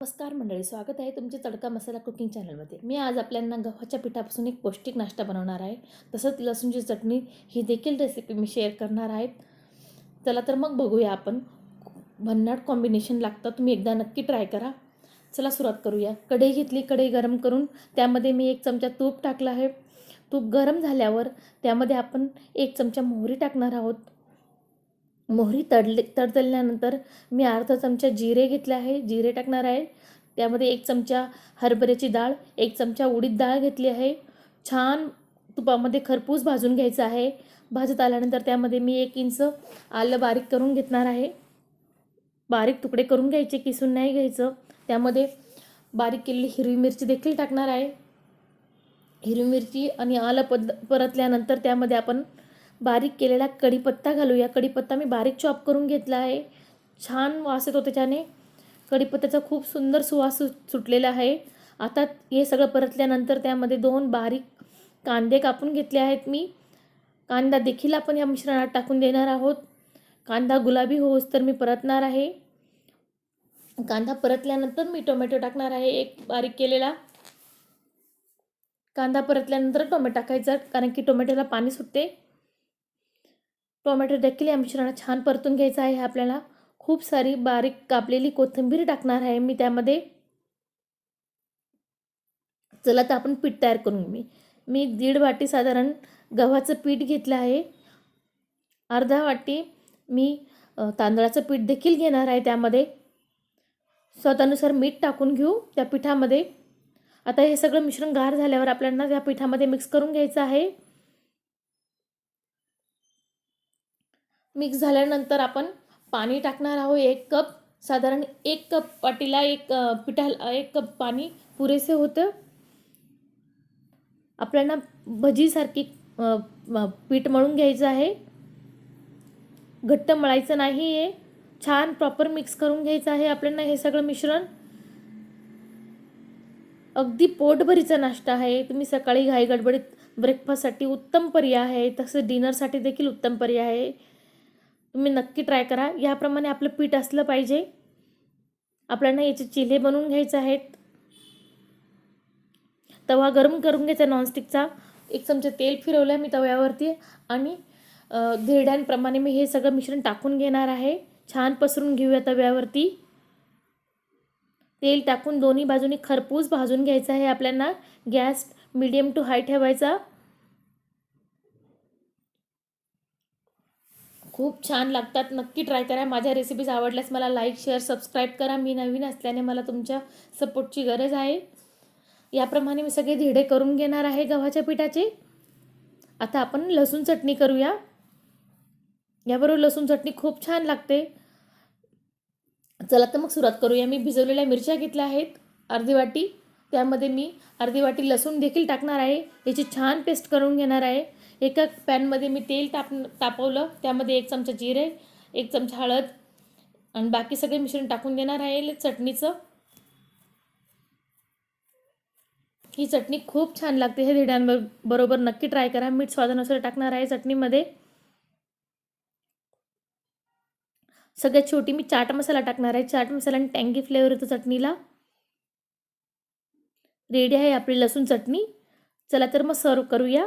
नमस्कार मंडळी स्वागत आहे तुमचे तडका मसाला कुकिंग चॅनलमध्ये. मी आज आपल्यांना गव्हाच्या पिठापासून एक पौष्टिक नाश्ता बनवणार आहे. तसंच लसूणची चटणी ही देखील रेसिपी मी शेअर करणार आहेत चला तर मग बघूया आपण. भन्नाट कॉम्बिनेशन लागतं तुम्ही एकदा नक्की ट्राय करा. चला सुरुवात करूया. कढई घेतली कढई गरम करून त्यामध्ये मी एक चमचा तूप टाकला आहे. तूप गरम झाल्यावर त्यामध्ये आपण एक चमचा मोहरी टाकणार आहोत. मोहरी तडले तडतडल्यानंतर मी अर्धा चमचा जिरे घेतले आहे. जिरे टाकणार आहे. त्यामध्ये एक चमचा हरभऱ्याची डाळ एक चमचा उडीद डाळ घेतली आहे. छान तुपामध्ये खरपूस भाजून घ्यायचं आहे. भाजत आल्यानंतर त्यामध्ये मी एक इंच आलं बारीक करून घेतणार आहे. बारीक तुकडे करून घ्यायचे किसून नाही घ्यायचं. त्यामध्ये बारीक केलेली हिरवी मिरची देखील टाकणार आहे. हिरवी मिरची आणि आलं पद परतल्यानंतर त्यामध्ये आपण बारीक केलेला कढीपत्ता घालूया. कढीपत्ता मी बारीक चॉप करून घेतला आहे. छान वास येतो त्याच्याने. कढीपत्त्याचा खूप सुंदर सुवास सु सुटलेला आहे. आता हे सगळं परतल्यानंतर त्यामध्ये दोन बारीक कांदे कापून घेतले आहेत मी. कांदा देखील आपण या मिश्रणात टाकून देणार आहोत. कांदा गुलाबी होस तर मी परतणार आहे. कांदा परतल्यानंतर मी टोमॅटो टाकणार आहे एक बारीक केलेला. कांदा परतल्यानंतर टोमॅटो टाकायचा कारण की टोमॅटोला पाणी सुटते. टोमॅटो देखील या मिश्रणात छान परतून घ्यायचं आहे. आपल्याला खूप सारी बारीक कापलेली कोथिंबीर टाकणार आहे. मी त्यामध्ये चला तर आपण पीठ तयार करून मी मी दीड वाटी साधारण गव्हाचं पीठ घेतलं आहे. अर्धा वाटी मी तांदळाचं पीठ देखील घेणार आहे त्यामध्ये. स्वतःनुसार मीठ टाकून घेऊ त्या पिठामध्ये. आता हे सगळं मिश्रण गार झाल्यावर आपल्याला त्या पिठामध्ये मिक्स करून घ्यायचं आहे. मिक्स झाल्यानंतर आपण पाणी टाकणार आहोत एक कप. साधारण एक कप पाटीला एक पिठाला एक कप पाणी पुरेसे होतं. आपल्याला भजीसारखी पीठ मळून घ्यायचं आहे. घट्ट मळायचं नाही आहे छान प्रॉपर मिक्स करून घ्यायचं आहे आपल्याला हे सगळं मिश्रण. अगदी पोटभरीचा नाश्ता आहे. तुम्ही सकाळी घाई गडबडीत ब्रेकफास्टसाठी उत्तम पर्याय आहे. तसं डिनरसाठी देखील उत्तम पर्याय आहे. तुम्ही नक्की ट्राय करा. याप्रमाणे आपलं पीठ असलं पाहिजे. आपल्याला याचे चिले बनवून घ्यायचे आहेत. तवा गरम करून घ्यायचा नॉनस्टिकचा एक चमचा तेल फिरवलं आहे मी तव्यावरती आणि धिरड्यांप्रमाणे मी हे सगळं मिश्रण टाकून घेणार आहे. छान पसरून घेऊया तव्यावरती. तेल टाकून दोन्ही बाजूनी खरपूस भाजून घ्यायचं आहे आपल्याला. गॅस मिडियम टू हाय ठेवायचा. खूप छान लागतात. नक्की ट्राय करा. माझ्या रेसिपीज आवडल्यास मला लाईक शेअर सबस्क्राईब करा. मी नवीन असल्याने मला तुमच्या सपोर्टची गरज आहे. याप्रमाणे मी सगळे धिडे करून घेणार आहे गव्हाच्या पिठाचे. आता आपण लसूण चटणी करूया. याबरोबर लसूण चटणी खूप छान लागते. चला तर मग सुरुवात करूया. मी भिजवलेल्या मिरच्या घेतल्या आहेत अर्धी वाटी. त्यामध्ये मी अर्धी वाटी लसूण देखील टाकणार आहे. याची छान पेस्ट करून घेणार आहे. एका पॅनमध्ये मी तेल ताप तापवलं त्यामध्ये एक चमचा जिरे एक चमचा हळद आणि बाकी सगळे मिश्रण टाकून देणार आहे चटणीचं. ही चटणी खूप छान लागते हे धिड्यांबरोबर नक्की ट्राय करा. मीठ स्वादानुसार टाकणार आहे चटणीमध्ये. सगळ्यात छोटी मी चाट मसाला टाकणार आहे. चाट मसाला आणि टँगी फ्लेवर येतो चटणीला. रेडी आहे आपली लसूण चटणी. चला तर मग सर्व करूया.